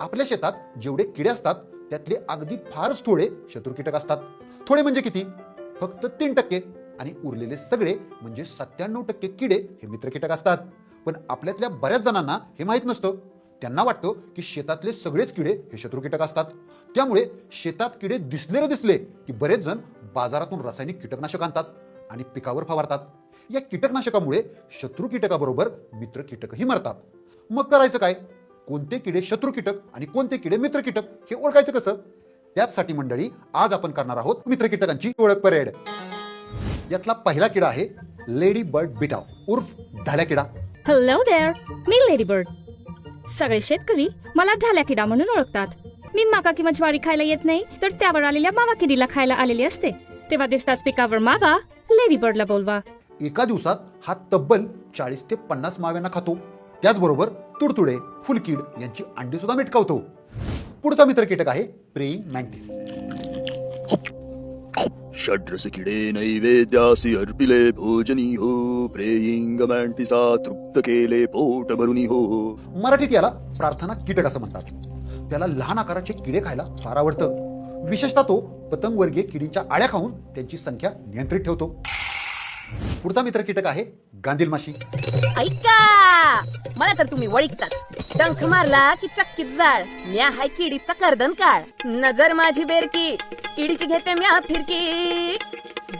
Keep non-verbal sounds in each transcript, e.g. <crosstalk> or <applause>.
आपल्या शेतात जेवढे किडे असतात त्यातले अगदी फारच थोडे शत्रू कीटक असतात. थोडे म्हणजे किती? फक्त तीन टक्के आणि उरलेले सगळे म्हणजे सत्त्याण्णव टक्के किडे हे मित्र कीटक असतात. पण आपल्यातल्या बऱ्याच जणांना हे माहीत नसतं. त्यांना वाटतं की शेतातले सगळेच किडे हे शत्रू कीटक असतात. त्यामुळे शेतात किडे दिसले रे दिसले की बरेच जण बाजारातून रासायनिक कीटकनाशक आणतात आणि पिकावर फवारतात. या कीटकनाशकामुळे शत्रू कीटकाबरोबर मित्र कीटकही मरतात. मग करायचं काय? कोणते किडे शत्रू कीटक आणि कोणते किडे मित्र कीटक हे ओळखायचं कसं? त्याचसाठी मंडळी आज आपण करणार आहोत मित्र कीटकांची ओळख परेड. यातला पहिला किडा आहे लेडी बर्ड बिटाव उर्फ ढाल्या किडा. हॅलो देअर मी लेडी बर्ड सगळे शेतकरी मला ढाल्या किडा म्हणून ओळखतात. मी माका किंवा ज्वारी खायला येत नाही तर त्यावर आलेल्या मावा किडीला खायला आलेली असते. तेव्हा दिसताच पिकावर मावा लेडी बर्डला बोलवा. एका दिवसात हा तब्बल चाळीस ते पन्नास माव्यांना खातो. त्याचबरोबर तुडतुडे फुलकीड यांची अंडी सुद्धा मिटकावतो पुढचा मित्र कीटक आहे प्रेईंग मॅन्टिस. षड्रस किडे नैवेद्यासी अर्पिले भोजनी हो प्रेयिंग मॅन्टिसा तृप्त केले पोट भरुनी हो मराठीत याला प्रार्थना कीटक असं म्हणतात. त्याला लहान आकाराचे किडे खायला फार आवडतं. विशेषतः तो पतंगवर्गीय किडींच्या आळ्या खाऊन त्यांची संख्या नियंत्रित ठेवतो. पुढचा मित्र कीटक आहे गांधील माशी. ऐका! मला तर तुम्ही वळीकताच डंख मारला की चक्कीत जाळ. म्या हाय किडीचा कर्दन काळ. नजर माझी बेरकी. किडीची घेते म्या फिरकी.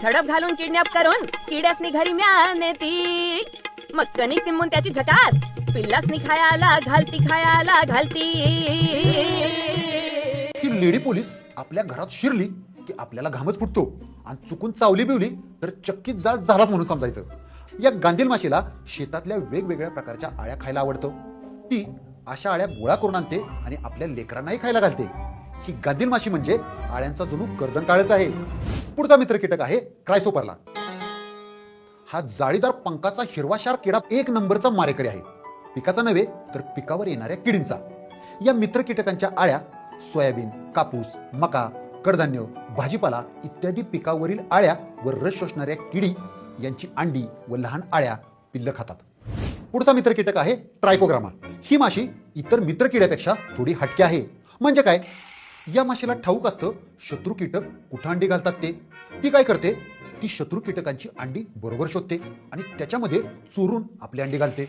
झडप घालून किडनॅप करून किड्यासनी घरी म्या नेती. मग कणिक तिंबून त्याची झकास. पिल्लासनी खायाला घालती खायाला घालती. ही लेडी पोलीस आपल्या घरात शिरली की आपल्याला घामच फुटतो. आणि चुकून चावली बिवली तर चक्कीत जाळ झालाच म्हणून समजायचं. या गांधील माशीला शेतातल्या वेगवेगळ्या प्रकारच्या आळ्या खायला आवडतं. ती अशा आळ्या गोळा करून आणते आणि आपल्या लेकरांनाही खायला घालते. ही गांधील माशी म्हणजे आळ्यांचा जणू गर्दन काळच आहे. पुढचा मित्र कीटक आहे क्रायसोपरला. हा जाळीदार पंखाचा हिरवाशार किडा एक नंबरचा मारेकरी आहे. पिकाचा नव्हे तर पिकावर येणाऱ्या किडींचा. या मित्र कीटकांच्या आळ्या सोयाबीन कापूस मका कडधान्य भाजीपाला इत्यादी पिकावरील आळ्या व रस शोषणाऱ्या किडी यांची अंडी व लहान आळ्या पिल्लं खातात. पुढचा मित्र कीटक आहे ट्रायकोग्रामा. ही माशी इतर मित्र किड्यापेक्षा थोडी हटके आहे. म्हणजे काय? या माशीला ठाऊक असतं शत्रू कीटक कुठं अंडी घालतात ते? ती काय करते? ती शत्रू कीटकांची अंडी बरोबर शोधते आणि त्याच्यामध्ये चोरून आपली अंडी घालते.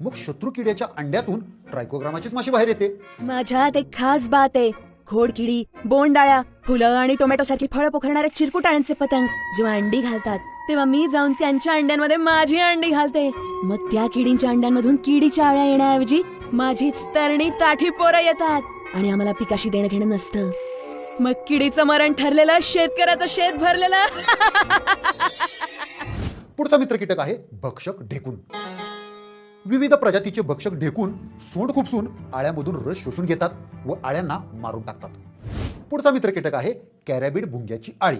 मग शत्रू किड्याच्या अंड्यातून ट्रायकोग्रामाचीच माशी बाहेर येते. माझ्यात एक खास बात आहे. खोडकिडी बोंडाळ्या फुलं आणि टोमॅटो सारखी फळं पोखरणाऱ्या चिरकुटाळ्यांचे पतंग जेव्हा अंडी घालतात तेव्हा मी जाऊन त्यांच्या अंड्यांमध्ये माझी अंडी घालते. मग त्या किडींच्या अंड्यांमधून किडीच्या आळ्या येण्याऐवजी माझीच तरणी ताठी पोरं येतात आणि आम्हाला पिकाशी देणं घेणं नसतं. मग किडीचं मरण ठरलेलं शेतकऱ्याचं शेत भरलेलं? <laughs> पुढचा मित्र कीटक आहे भक्षक ढेकून. विविध प्रजातीचे भक्षक ढेकून सोंड खुपसून आळ्यामधून रस शोषून घेतात व आळ्यांना मारून टाकतात. पुढचा मित्र कीटक आहे कॅरॅबिड भुंग्याची आळी.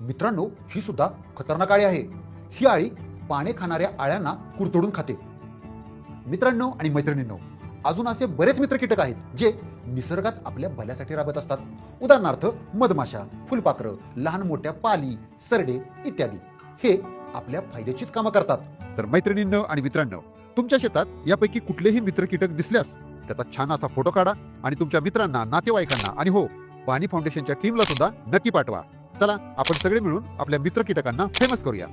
मित्रांनो ही सुद्धा खतरनाक आळी आहे. ही आळी पाने खाणाऱ्या आळ्यांना कुरतडून खाते. मित्रांनो आणि मैत्रिणींनो अजून असे बरेच मित्र कीटक आहेत जे निसर्गात आपल्या भल्यासाठी राबत असतात. उदाहरणार्थ मधमाशा फुलपाखरं लहान मोठ्या पाली सरडे इत्यादी. हे आपल्या फायद्याचीच कामं करतात. तर मैत्रिणींनो आणि मित्रांनो तुमच्या शेतात यापैकी कुठलेही मित्र कीटक दिसल्यास त्याचा छान असा फोटो काढा आणि तुमच्या मित्रांना नातेवाईकांना आणि हो पाणी फाउंडेशनच्या टीमला सुद्धा नक्की पाठवा. चला आपण सगळे मिळून आपल्या मित्र कीटकांना फेमस करूया.